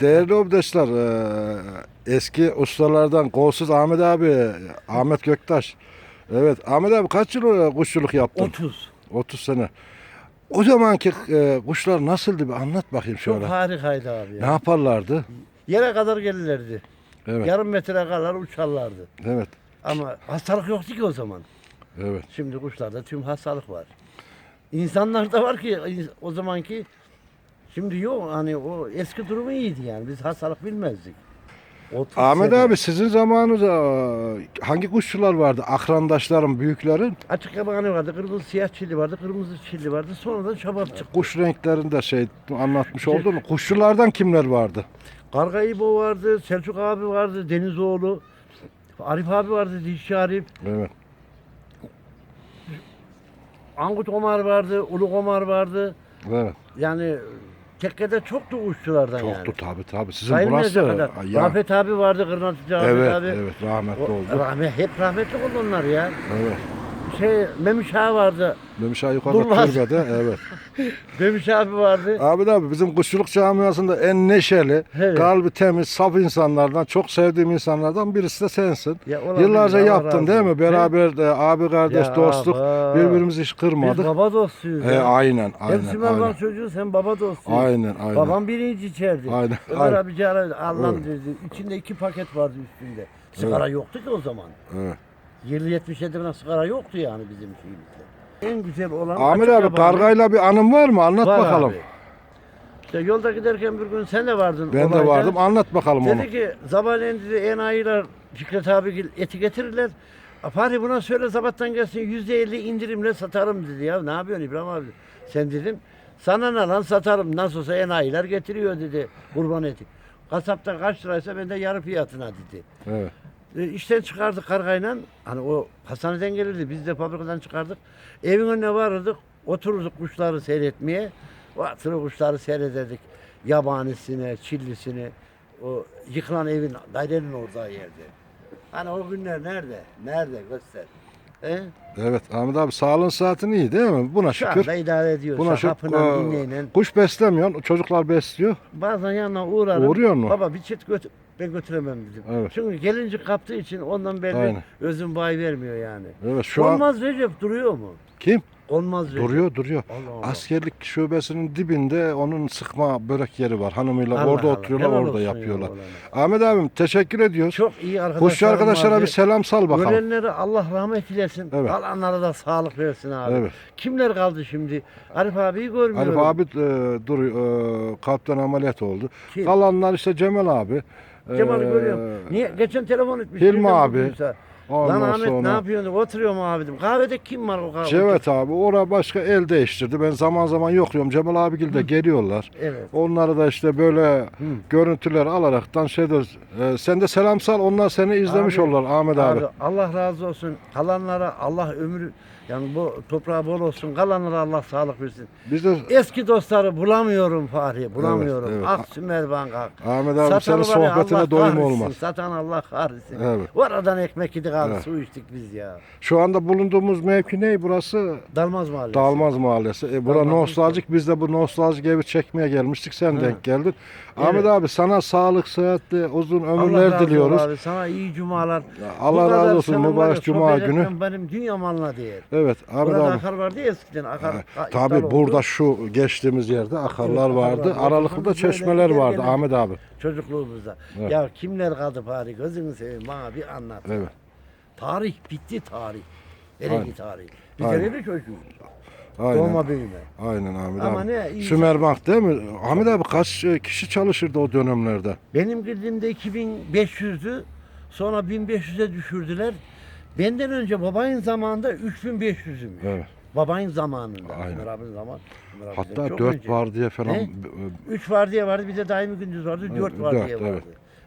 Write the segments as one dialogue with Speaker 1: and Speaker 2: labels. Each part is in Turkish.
Speaker 1: Değerli arkadaşlar, eee, eski ustalardan kolsuz Ahmet abi, Ahmet Göktaş. Evet, Ahmet abi kaç yıl e, kuşçuluk yaptın?
Speaker 2: 30.
Speaker 1: 30 sene. O zamanki e, kuşlar nasıldı bir anlat bakayım
Speaker 2: Çok
Speaker 1: şöyle.
Speaker 2: harikaydı abi
Speaker 1: Ne
Speaker 2: ya.
Speaker 1: yaparlardı?
Speaker 2: Yere kadar gelirlerdi.
Speaker 1: Evet,
Speaker 2: Yarım metre kadar uçarlardı.
Speaker 1: evet,
Speaker 2: Ama hastalık yoktu ki o zaman.
Speaker 1: evet.
Speaker 2: Şimdi kuşlarda tüm hastalık var. İnsanlarda var ki o zamanki şimdi yok hani o eski durumu iyiydi yani. Biz hastalık bilmezdik. 30
Speaker 1: Ahmet
Speaker 2: sene.
Speaker 1: abi sizin zamanınızda e, hangi kuşçular vardı? Akrandaşların, büyüklerin
Speaker 2: Açık yabani vardı, kırmızı siyah çilli vardı, kırmızı çilli vardı. Sonradan şabap çıktı.
Speaker 1: kuş renklerinde şey anlatmış oldun mu? Kuşçulardan kimler vardı?
Speaker 2: Karga İbo vardı, Selçuk abi vardı, Denizoğlu. Arif abi vardı, Dişçi Arif.
Speaker 1: Evet.
Speaker 2: Angut Omar vardı, Ulu Omar vardı.
Speaker 1: Evet.
Speaker 2: Yani tekkede çoktu uççulardan yani.
Speaker 1: Çoktu tabi tabi. Sizin
Speaker 2: Sayılmayacak
Speaker 1: burası
Speaker 2: kadar.
Speaker 1: ya.
Speaker 2: Rafet abi vardı, Kırnatıcı Ahmet
Speaker 1: Evet,
Speaker 2: abi.
Speaker 1: evet rahmetli
Speaker 2: O,
Speaker 1: oldu.
Speaker 2: rahmet, hep rahmetli oldu onlar ya.
Speaker 1: Evet.
Speaker 2: Şey, Memiş ağa vardı.
Speaker 1: Memiş Ağa yukarıda
Speaker 2: Durmaz.
Speaker 1: türbede. Evet.
Speaker 2: Memiş abi vardı.
Speaker 1: Abi abi bizim kuşçuluk camiasında en neşeli,
Speaker 2: Evet.
Speaker 1: kalbi temiz, saf insanlardan, çok sevdiğim insanlardan birisi de sensin.
Speaker 2: Ya
Speaker 1: Yıllarca
Speaker 2: Allah
Speaker 1: yaptın
Speaker 2: razı
Speaker 1: değil mi?
Speaker 2: olsun.
Speaker 1: Beraber de abi kardeş
Speaker 2: Ya
Speaker 1: dostluk,
Speaker 2: baba.
Speaker 1: birbirimizi hiç
Speaker 2: Biz
Speaker 1: kırmadık.
Speaker 2: baba dostuyuz.
Speaker 1: E,
Speaker 2: ya.
Speaker 1: aynen, aynen,
Speaker 2: Sümerban
Speaker 1: aynen.
Speaker 2: çocuğuz hem baba dostuyuz.
Speaker 1: Aynen, aynen.
Speaker 2: Babam birinci içerdi.
Speaker 1: Aynen,
Speaker 2: Ömer
Speaker 1: aynen.
Speaker 2: abi çağırdı. Allah'ım dedi. İçinde iki paket vardı üstünde. Sigara yoktu ki o zaman.
Speaker 1: Evet.
Speaker 2: 70-77'den sigara yoktu yani bizim şeyimizde. En güzel olan açık
Speaker 1: abi
Speaker 2: yabani
Speaker 1: kargayla bir anın var mı? Anlat
Speaker 2: var
Speaker 1: bakalım.
Speaker 2: abi. İşte yolda giderken bir gün sen de vardın.
Speaker 1: Ben de
Speaker 2: olayda.
Speaker 1: vardım. Anlat bakalım onu.
Speaker 2: Dedi ki sabahleyin dedi enayiler Fikret abi eti getirirler. Fahri buna söyle sabahtan gelsin yüzde elli indirimle satarım dedi ya. Ne yapıyorsun İbrahim abi? Sen dedim sana ne lan satarım nasıl olsa enayiler getiriyor dedi kurban eti. Kasapta kaç liraysa ben de yarı fiyatına dedi.
Speaker 1: Evet.
Speaker 2: E, işten çıkardık kargayla. Hani o hastaneden gelirdi. Biz de fabrikadan çıkardık. Evin önüne varırdık. Otururduk kuşları seyretmeye. Vatırı kuşları seyrederdik. Yabanisine, çillisini. O yıkılan evin, dairenin orada yerde. Hani o günler nerede? Nerede? Göster. He?
Speaker 1: Evet Ahmet abi sağlığın saatin iyi değil mi? Buna
Speaker 2: Şu
Speaker 1: şükür.
Speaker 2: anda idare ediyoruz.
Speaker 1: Buna şükür.
Speaker 2: İğneyle.
Speaker 1: Kuş beslemiyorsun. Çocuklar besliyor.
Speaker 2: Bazen yanına uğrarım.
Speaker 1: Uğruyor mu?
Speaker 2: Baba bir çift götür. Ben götüremem dedim.
Speaker 1: Evet.
Speaker 2: Çünkü gelince kaptığı için ondan belli
Speaker 1: Aynen.
Speaker 2: özüm bay vermiyor yani.
Speaker 1: Evet şu an
Speaker 2: Olmaz Recep duruyor mu?
Speaker 1: Kim?
Speaker 2: Olmaz Recep.
Speaker 1: Duruyor duruyor.
Speaker 2: Allah Allah.
Speaker 1: Askerlik şubesinin dibinde onun sıkma börek yeri var. Hanımıyla
Speaker 2: Allah
Speaker 1: orada
Speaker 2: Allah.
Speaker 1: oturuyorlar,
Speaker 2: Helal
Speaker 1: orada
Speaker 2: ya
Speaker 1: yapıyorlar.
Speaker 2: oğlana.
Speaker 1: Ahmet abim teşekkür ediyoruz.
Speaker 2: Çok iyi arkadaşlar.
Speaker 1: Kuşçu arkadaşlara bir selam sal bakalım.
Speaker 2: Ölenlere Allah rahmet eylesin.
Speaker 1: Evet.
Speaker 2: Kalanlara da sağlık versin abi.
Speaker 1: Evet.
Speaker 2: Kimler kaldı şimdi? Arif abiyi görmüyorum.
Speaker 1: Arif abi e, duruyor, e, kalpten ameliyat oldu.
Speaker 2: Kim?
Speaker 1: Kalanlar işte Cemal abi.
Speaker 2: Cemal'i
Speaker 1: e,
Speaker 2: görüyorum. Niye? Geçen telefon etmiş.
Speaker 1: Hilmi abi.
Speaker 2: bulduysa.
Speaker 1: Ondan
Speaker 2: Lan Ahmet ne
Speaker 1: sonra-
Speaker 2: yapıyorsun? Oturuyor mu abi dedim. Kahvede kim var o kahvede?
Speaker 1: Cevat abi ora başka el değiştirdi. Ben zaman zaman yokluyorum. Cemal abigil de geliyorlar.
Speaker 2: Evet.
Speaker 1: Onları da işte böyle görüntüler alaraktan şeydir. E, sen de selam sal. Onlar seni izlemiş
Speaker 2: Abi,
Speaker 1: olurlar Ahmet abi.
Speaker 2: Abi Allah razı olsun. Kalanlara Allah ömrü yani bu toprağı bol olsun. Kalanlara Allah sağlık versin.
Speaker 1: Biz de
Speaker 2: Eski dostları bulamıyorum Fahri, bulamıyorum.
Speaker 1: evet.
Speaker 2: Ah Sümerban kalk.
Speaker 1: Ahmet abi
Speaker 2: Satanı
Speaker 1: senin
Speaker 2: var ya,
Speaker 1: sohbetine
Speaker 2: Allah
Speaker 1: doyum
Speaker 2: kahretsin,
Speaker 1: olmaz.
Speaker 2: Satan Allah kahretsin.
Speaker 1: Evet.
Speaker 2: Oradan ekmek yedik abi,
Speaker 1: Evet.
Speaker 2: su içtik biz ya.
Speaker 1: Şu anda bulunduğumuz mevki ne? Burası
Speaker 2: Dalmaz Mahallesi.
Speaker 1: Dalmaz Mahallesi. E, bura
Speaker 2: Dalmaz
Speaker 1: nostaljik. Biz de bu nostaljik evi çekmeye gelmiştik. Sen denk geldin. Ahmet abi sana sağlık, sıhhatli, uzun ömürler
Speaker 2: razı
Speaker 1: diliyoruz.
Speaker 2: Abi, sana iyi cumalar.
Speaker 1: Allah
Speaker 2: Bu kadar
Speaker 1: razı olsun
Speaker 2: senin var
Speaker 1: mübarek
Speaker 2: ya,
Speaker 1: cuma
Speaker 2: sohbet
Speaker 1: günü.
Speaker 2: etmem Benim dünya malına değer.
Speaker 1: Evet Ahmet
Speaker 2: Burada
Speaker 1: abi.
Speaker 2: akar vardı ya eskiden akar. ha, iptal
Speaker 1: Tabi
Speaker 2: oldu.
Speaker 1: burada şu geçtiğimiz yerde akarlar
Speaker 2: Evet,
Speaker 1: vardı.
Speaker 2: akarlar vardı.
Speaker 1: Aralıklı da
Speaker 2: Biz böyle
Speaker 1: çeşmeler
Speaker 2: gider
Speaker 1: vardı
Speaker 2: gelirdik.
Speaker 1: Ahmet abi.
Speaker 2: Çocukluğumuzda. Ya kimler kaldı Fahri gözünü seveyim bana bir anlat.
Speaker 1: Evet.
Speaker 2: Tarih bitti tarih.
Speaker 1: Aynen.
Speaker 2: Nereye tarih? Biz
Speaker 1: Aynen.
Speaker 2: de çocuğuz.
Speaker 1: Aynen.
Speaker 2: Doğma büyüme.
Speaker 1: Aynen Ahmet
Speaker 2: Ama
Speaker 1: abi.
Speaker 2: ne iyi-
Speaker 1: Sümerbank değil mi? Ahmet abi kaç e, kişi çalışırdı o dönemlerde?
Speaker 2: Benim girdiğimde 2500'dü. Sonra 1500'e düşürdüler. Benden önce babayın zamanında 3500'üm.
Speaker 1: Evet.
Speaker 2: Babayın zamanında.
Speaker 1: Aynen.
Speaker 2: Ömer abinin zaman. Ömer
Speaker 1: Hatta
Speaker 2: çok
Speaker 1: 4
Speaker 2: önce.
Speaker 1: var diye falan.
Speaker 2: Ne?
Speaker 1: e,
Speaker 2: 3 var diye vardı bir de daimi gündüz vardı. 4
Speaker 1: Evet,
Speaker 2: var
Speaker 1: dört,
Speaker 2: vardı.
Speaker 1: evet.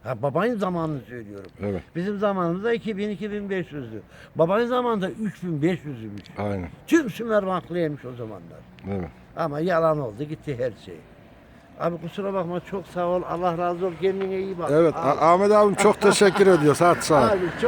Speaker 2: Ha, babayın zamanını söylüyorum.
Speaker 1: Evet.
Speaker 2: Bizim zamanımızda 2000-2500'dü. Babayın zamanında 3500'ümüş.
Speaker 1: Aynen.
Speaker 2: Tüm Sümerbanklıymış o zamanlar.
Speaker 1: Evet.
Speaker 2: Ama yalan oldu gitti her şey. Abi kusura bakma çok sağ ol. Allah razı ol. Kendine iyi bak.
Speaker 1: Evet
Speaker 2: Abi,
Speaker 1: Ah- Ahmet abim çok teşekkür ediyoruz. Hadi sağ ol.
Speaker 2: abi çok